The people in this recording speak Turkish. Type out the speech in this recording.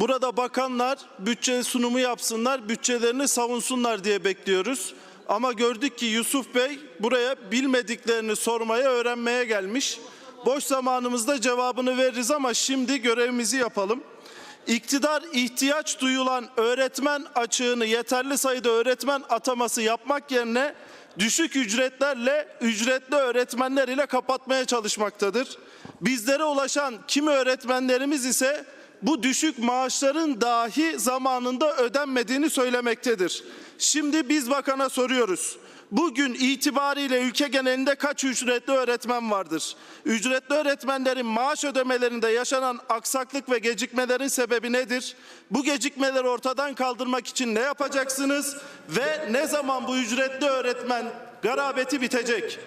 burada bakanlar bütçe sunumu yapsınlar, bütçelerini savunsunlar diye bekliyoruz. Ama gördük ki Yusuf Bey buraya bilmediklerini sormaya, öğrenmeye gelmiş. Boş zamanımızda cevabını veririz ama şimdi görevimizi yapalım. İktidar ihtiyaç duyulan öğretmen açığını yeterli sayıda öğretmen ataması yapmak yerine düşük ücretlerle ücretli öğretmenler ile kapatmaya çalışmaktadır. Bizlere ulaşan kimi öğretmenlerimiz ise bu düşük maaşların dahi zamanında ödenmediğini söylemektedir. Şimdi biz bakana soruyoruz. Bugün itibariyle ülke genelinde kaç ücretli öğretmen vardır? Ücretli öğretmenlerin maaş ödemelerinde yaşanan aksaklık ve gecikmelerin sebebi nedir? Bu gecikmeleri ortadan kaldırmak için ne yapacaksınız? Ve ne zaman bu ücretli öğretmen garabeti bitecek?